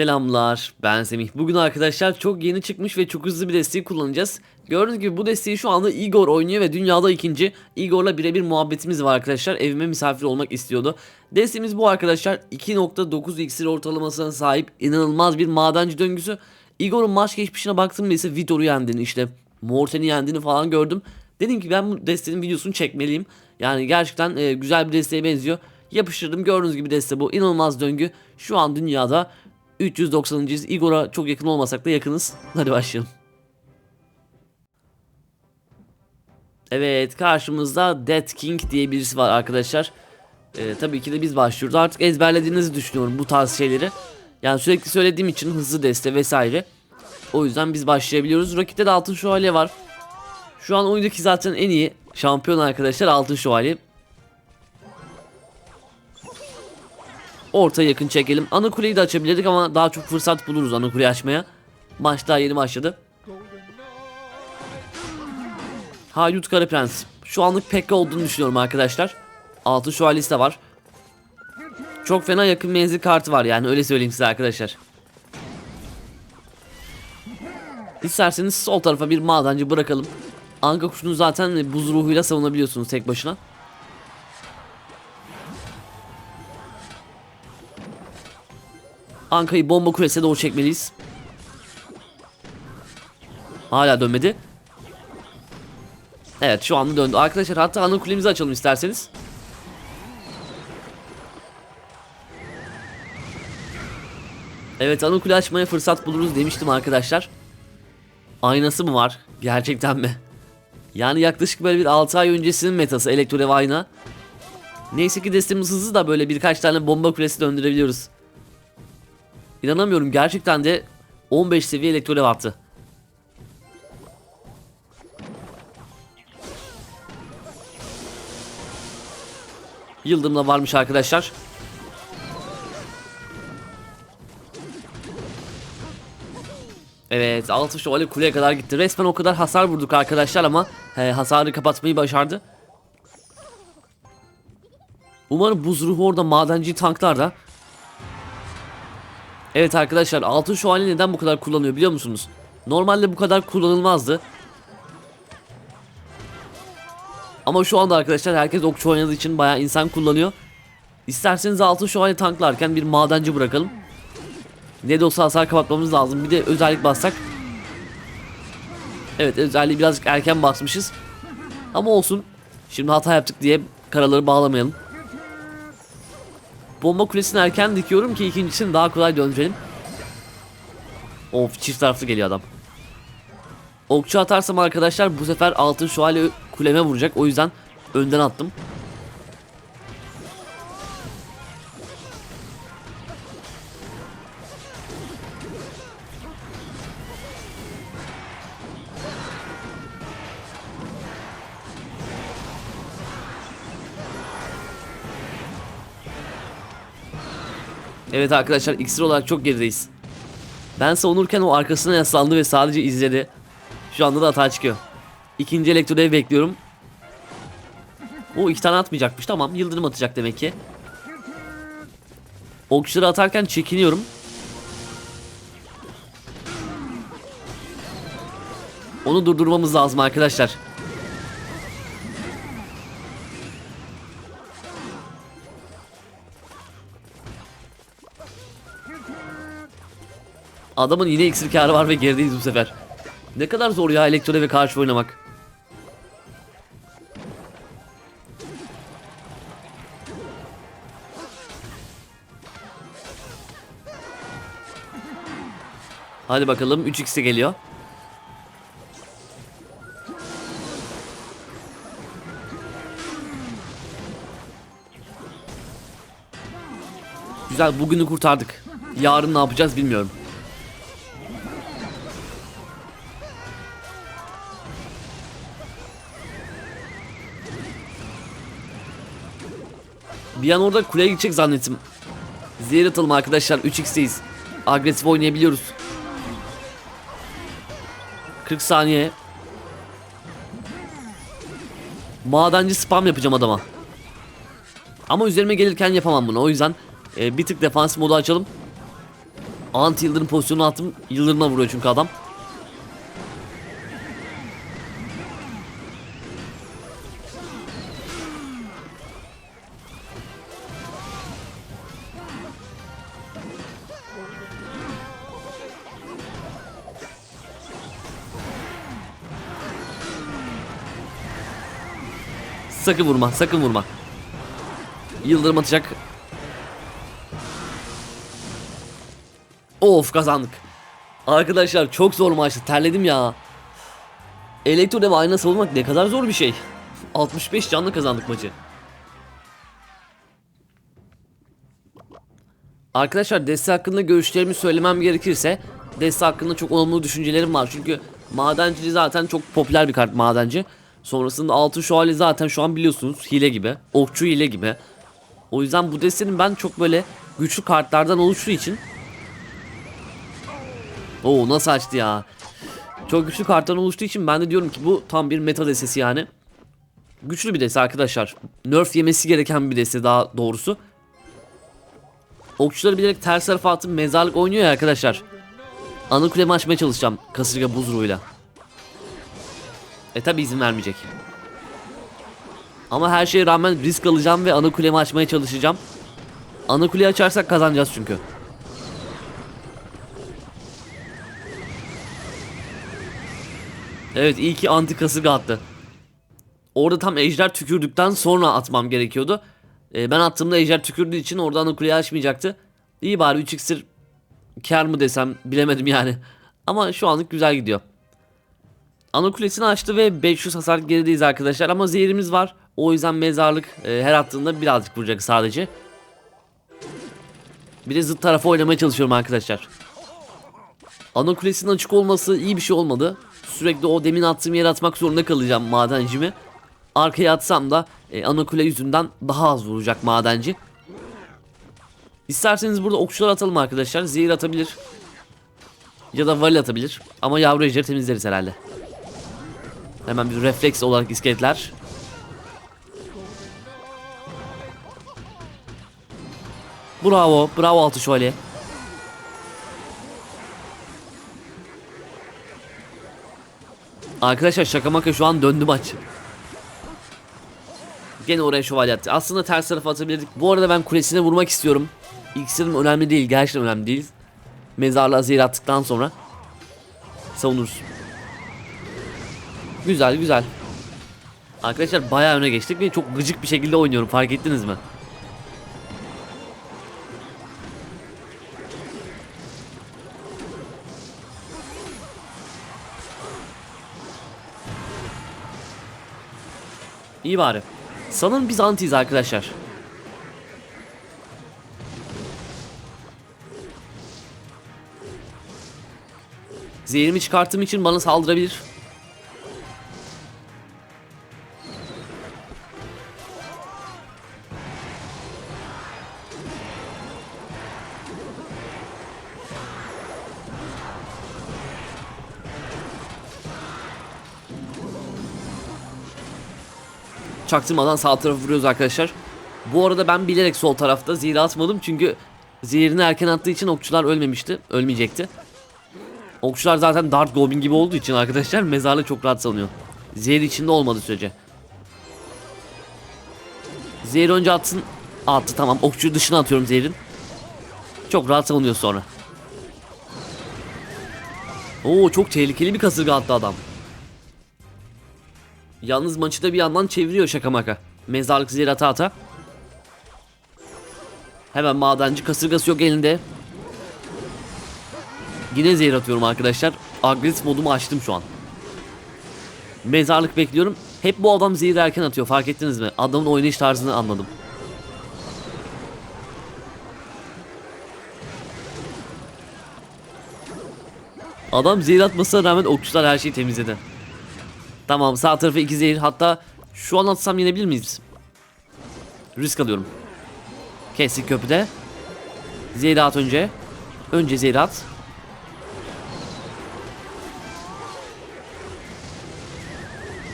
Selamlar ben Semih. Bugün arkadaşlar çok yeni çıkmış ve çok hızlı bir desteği kullanacağız. Gördüğünüz gibi bu desteği şu anda Igor oynuyor ve dünyada ikinci. Igor'la birebir muhabbetimiz var arkadaşlar. Evime misafir olmak istiyordu. Desteğimiz bu arkadaşlar. 2.9 iksir ortalamasına sahip inanılmaz bir madenci döngüsü. Igor'un maç geçmişine baktım ise Vitor'u yendiğini işte Morten'i yendiğini falan gördüm. Dedim ki ben bu desteğin videosunu çekmeliyim. Yani gerçekten e, güzel bir desteğe benziyor. Yapıştırdım gördüğünüz gibi deste bu. inanılmaz döngü. Şu an dünyada 390. Igor'a çok yakın olmasak da yakınız. Hadi başlayalım. Evet karşımızda Dead King diye birisi var arkadaşlar. Ee, tabii ki de biz başlıyoruz. Artık ezberlediğinizi düşünüyorum bu tarz şeyleri. Yani sürekli söylediğim için hızlı deste vesaire. O yüzden biz başlayabiliyoruz. Rakipte de Altın Şövalye var. Şu an oyundaki zaten en iyi şampiyon arkadaşlar Altın Şövalye. Orta yakın çekelim. Ana kuleyi de açabilirdik ama daha çok fırsat buluruz ana kuleyi açmaya. Maç daha yeni başladı. Haydut Kara. Şu anlık Pekka olduğunu düşünüyorum arkadaşlar. Altı şövalyesi de var. Çok fena yakın menzil kartı var yani öyle söyleyeyim size arkadaşlar. İsterseniz sol tarafa bir madenci bırakalım. Anka kuşunu zaten buz ruhuyla savunabiliyorsunuz tek başına. Anka'yı bomba kulesine doğru çekmeliyiz. Hala dönmedi. Evet şu anda döndü. Arkadaşlar hatta ana kulemizi açalım isterseniz. Evet ana kule açmaya fırsat buluruz demiştim arkadaşlar. Aynası mı var? Gerçekten mi? Yani yaklaşık böyle bir 6 ay öncesinin metası Elektrodev ayna. Neyse ki destemiz hızlı da böyle birkaç tane bomba kulesi döndürebiliyoruz. İnanamıyorum gerçekten de 15 seviye elektrodev attı. Yıldırımla varmış arkadaşlar. Evet altı şövalye kuleye kadar gitti. Resmen o kadar hasar vurduk arkadaşlar ama he, hasarı kapatmayı başardı. Umarım buz ruhu orada madenci tanklar da. Evet arkadaşlar altın şövalye neden bu kadar kullanıyor biliyor musunuz? Normalde bu kadar kullanılmazdı. Ama şu anda arkadaşlar herkes okçu oynadığı için bayağı insan kullanıyor. İsterseniz altın şövalye tanklarken bir madenci bırakalım. Ne de olsa hasar kapatmamız lazım. Bir de özellik bassak. Evet özelliği birazcık erken basmışız. Ama olsun. Şimdi hata yaptık diye karaları bağlamayalım. Bomba kulesini erken dikiyorum ki ikincisini daha kolay döndürelim. Of çift taraflı geliyor adam. Okçu atarsam arkadaşlar bu sefer altın şövalye kuleme vuracak. O yüzden önden attım. Evet arkadaşlar iksir olarak çok gerideyiz. Ben savunurken o arkasına yaslandı ve sadece izledi. Şu anda da hata çıkıyor. İkinci elektrodev bekliyorum. O iki tane atmayacakmış. Tamam yıldırım atacak demek ki. Okçuları atarken çekiniyorum. Onu durdurmamız lazım arkadaşlar. Adamın yine iksir karı var ve gerideyiz bu sefer. Ne kadar zor ya elektrode ve karşı oynamak. Hadi bakalım 3x'e geliyor. Güzel bugünü kurtardık. Yarın ne yapacağız bilmiyorum. Bir an orada kuleye gidecek zannettim. Zehir atalım arkadaşlar 3x'teyiz. Agresif oynayabiliyoruz. 40 saniye. Madenci spam yapacağım adama. Ama üzerime gelirken yapamam bunu. O yüzden e, bir tık defans modu açalım. Anti yıldırım pozisyonu attım. Yıldırımla vuruyor çünkü adam. Sakın vurma, sakın vurma. Yıldırım atacak. Of kazandık. Arkadaşlar çok zor maçtı. Terledim ya. Elektro dev ayna savunmak ne kadar zor bir şey. 65 canlı kazandık maçı. Arkadaşlar Deste hakkında görüşlerimi söylemem gerekirse Deste hakkında çok olumlu düşüncelerim var. Çünkü madenci zaten çok popüler bir kart madenci. Sonrasında altın şövalye zaten şu an biliyorsunuz hile gibi. Okçu hile gibi. O yüzden bu destenin ben çok böyle güçlü kartlardan oluştuğu için Oo nasıl açtı ya. Çok güçlü karttan oluştuğu için ben de diyorum ki bu tam bir meta destesi yani. Güçlü bir deste arkadaşlar. Nerf yemesi gereken bir deste daha doğrusu. Okçuları bilerek ters tarafa atıp mezarlık oynuyor ya arkadaşlar. Ana kulemi açmaya çalışacağım kasırga buzruğuyla. E tabi izin vermeyecek. Ama her şeye rağmen risk alacağım ve ana kulemi açmaya çalışacağım. Ana kuleyi açarsak kazanacağız çünkü. Evet iyi ki anti kasırga attı. Orada tam ejder tükürdükten sonra atmam gerekiyordu. Ee, ben attığımda ejder tükürdüğü için orada ana kuleyi açmayacaktı. İyi bari 3 iksir kar mı desem bilemedim yani. Ama şu anlık güzel gidiyor. Ana kulesini açtı ve 500 hasar gerideyiz arkadaşlar ama zehirimiz var. O yüzden mezarlık e, her attığında birazcık vuracak sadece. Bir de zıt tarafa oynamaya çalışıyorum arkadaşlar. Ana kulesinin açık olması iyi bir şey olmadı. Sürekli o demin attığım yere atmak zorunda kalacağım madencimi. Arkaya atsam da e, ana kule yüzünden daha az vuracak madenci. İsterseniz burada okçular atalım arkadaşlar. Zehir atabilir. Ya da vali atabilir. Ama yavru ejderi temizleriz herhalde. Hemen bir refleks olarak iskeletler. Bravo. Bravo altı şövalye. Arkadaşlar şaka maka şu an döndü maç. Gene oraya şövalye attı. Aslında ters tarafa atabilirdik. Bu arada ben kulesine vurmak istiyorum. İksirim önemli değil. Gerçekten önemli değil. Mezarlığa zehir attıktan sonra savunuruz. Güzel güzel. Arkadaşlar bayağı öne geçtik ve çok gıcık bir şekilde oynuyorum. Fark ettiniz mi? İyi bari. Sanırım biz antiyiz arkadaşlar. Zehirimi çıkarttığım için bana saldırabilir. Çaktırmadan sağ tarafı vuruyoruz arkadaşlar. Bu arada ben bilerek sol tarafta zehir atmadım çünkü zehirini erken attığı için okçular ölmemişti. Ölmeyecekti. Okçular zaten Dart Goblin gibi olduğu için arkadaşlar mezarlığı çok rahat sanıyor. Zehir içinde olmadı sürece. Zehir önce atsın. Attı tamam. Okçuyu dışına atıyorum zehirin. Çok rahat savunuyor sonra. Oo çok tehlikeli bir kasırga attı adam. Yalnız maçı da bir yandan çeviriyor şaka maka. Mezarlık zehir ata ata. Hemen madenci kasırgası yok elinde. Yine zehir atıyorum arkadaşlar. Agresif modumu açtım şu an. Mezarlık bekliyorum. Hep bu adam zehir erken atıyor fark ettiniz mi? Adamın oynayış tarzını anladım. Adam zehir atmasına rağmen okçular her şeyi temizledi. Tamam sağ tarafı iki zehir hatta şu an atsam yenebilir miyiz? Risk alıyorum. Kestik köprüde. Zehir at önce. Önce zehir at.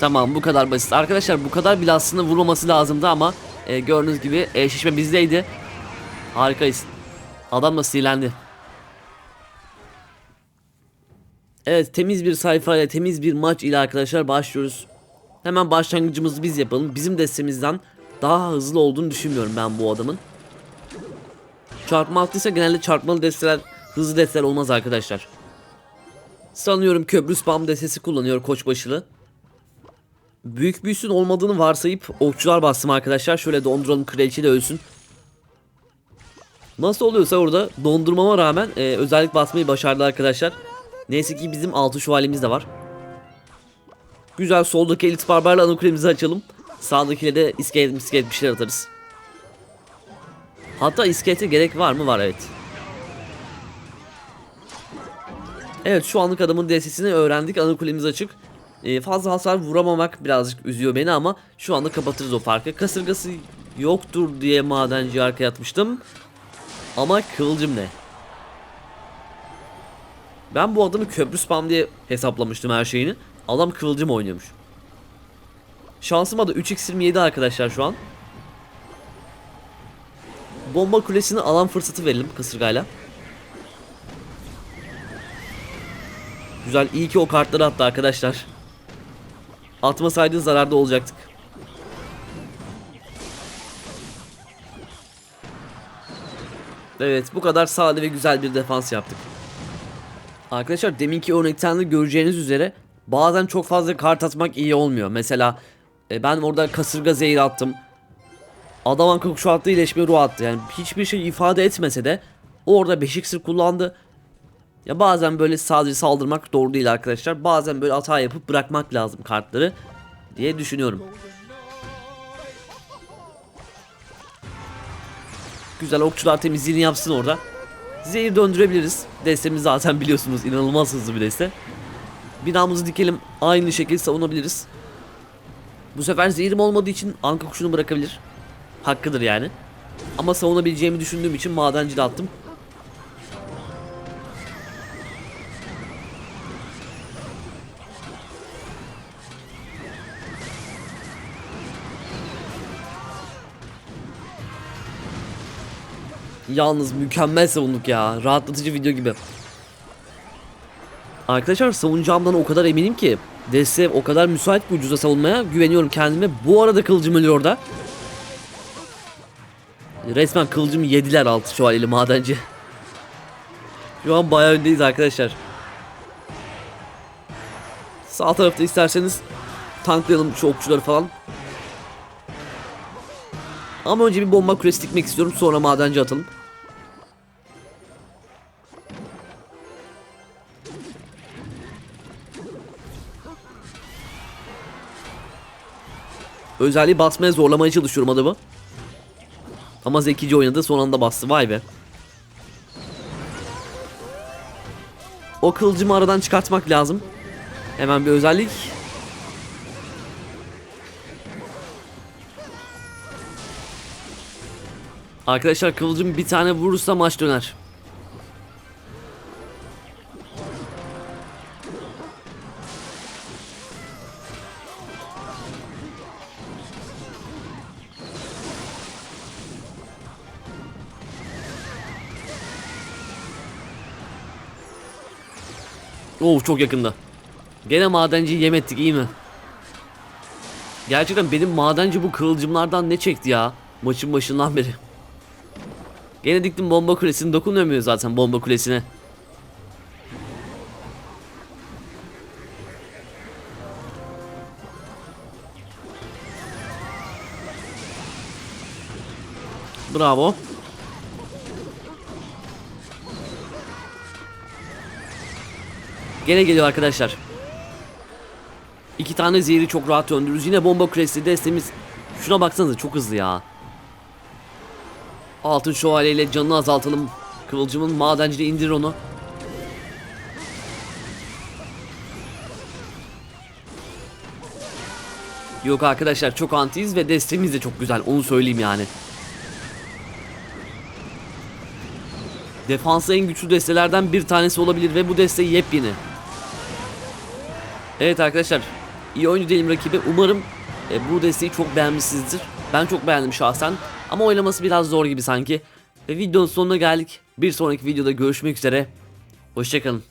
Tamam bu kadar basit. Arkadaşlar bu kadar bile aslında vurulması lazımdı ama e, gördüğünüz gibi e, şişme bizdeydi. Harikayız. Adam da sinirlendi. Evet temiz bir sayfayla temiz bir maç ile arkadaşlar başlıyoruz. Hemen başlangıcımızı biz yapalım. Bizim destemizden daha hızlı olduğunu düşünmüyorum ben bu adamın. Çarpma altıysa genelde çarpmalı desteler hızlı desteler olmaz arkadaşlar. Sanıyorum köprü spam destesi kullanıyor koçbaşılı. Büyük büyüsün olmadığını varsayıp okçular bastım arkadaşlar. Şöyle donduralım kraliçe de ölsün. Nasıl oluyorsa orada dondurmama rağmen e, özellik basmayı başardı arkadaşlar. Neyse ki bizim altı şövalyemiz de var. Güzel soldaki elit barbarla ana açalım. Sağdakiyle de iskelet iskelet bir şeyler atarız. Hatta iskelete gerek var mı? Var evet. Evet şu anlık adamın DS'sini öğrendik. Ana açık. Ee, fazla hasar vuramamak birazcık üzüyor beni ama şu anda kapatırız o farkı. Kasırgası yoktur diye madenci arkaya atmıştım. Ama kıvılcım ne? Ben bu adamı köprü spam diye hesaplamıştım her şeyini. Adam kıvılcım oynuyormuş. Şansıma da 3x27 arkadaşlar şu an. Bomba kulesini alan fırsatı verelim kasırgayla. Güzel iyi ki o kartları attı arkadaşlar. Atmasaydın zararda olacaktık. Evet bu kadar sade ve güzel bir defans yaptık. Arkadaşlar deminki örnekten de göreceğiniz üzere bazen çok fazla kart atmak iyi olmuyor. Mesela e, ben orada kasırga zehir attım. Adam anka kuşu attı iyileşme ruh attı. Yani hiçbir şey ifade etmese de orada 5 iksir kullandı. Ya bazen böyle sadece saldırmak doğru değil arkadaşlar. Bazen böyle hata yapıp bırakmak lazım kartları diye düşünüyorum. Güzel okçular temizliğini yapsın orada. Zehir döndürebiliriz. Destemiz zaten biliyorsunuz inanılmaz hızlı bir deste. Binamızı dikelim aynı şekilde savunabiliriz. Bu sefer zehirim olmadığı için anka kuşunu bırakabilir. Hakkıdır yani. Ama savunabileceğimi düşündüğüm için madenci de attım. Yalnız mükemmel savunduk ya. Rahatlatıcı video gibi. Arkadaşlar savunacağımdan o kadar eminim ki. Deste o kadar müsait ki ucuza savunmaya güveniyorum kendime. Bu arada kılıcım ölüyor orada. Resmen kılıcımı yediler altı şövalyeli madenci. Şu an bayağı öndeyiz arkadaşlar. Sağ tarafta isterseniz tanklayalım şu okçuları falan. Ama önce bir bomba kulesi dikmek istiyorum sonra madenci atalım. Özelliği basmaya zorlamaya çalışıyorum adamı. Ama zekice oynadı son anda bastı vay be. O kılıcımı aradan çıkartmak lazım. Hemen bir özellik. Arkadaşlar kıvılcım bir tane vurursa maç döner. Oo çok yakında. Gene madenci yem ettik iyi mi? Gerçekten benim madenci bu kıvılcımlardan ne çekti ya? Maçın başından beri. Gene diktim bomba kulesini dokunamıyor zaten bomba kulesine. Bravo. Gene geliyor arkadaşlar. İki tane zehri çok rahat döndürürüz. Yine bomba kulesi destemiz. Şuna baksanıza çok hızlı ya. Altın şövalyeyle canını azaltalım. Kıvılcımın madenciliği indir onu. Yok arkadaşlar çok antiyiz ve destemiz de çok güzel onu söyleyeyim yani. Defansa en güçlü destelerden bir tanesi olabilir ve bu deste yepyeni. Evet arkadaşlar iyi oyuncu değilim rakibi. Umarım e, bu desteği çok beğenmişsinizdir. Ben çok beğendim şahsen. Ama oynaması biraz zor gibi sanki. Ve videonun sonuna geldik. Bir sonraki videoda görüşmek üzere. Hoşçakalın.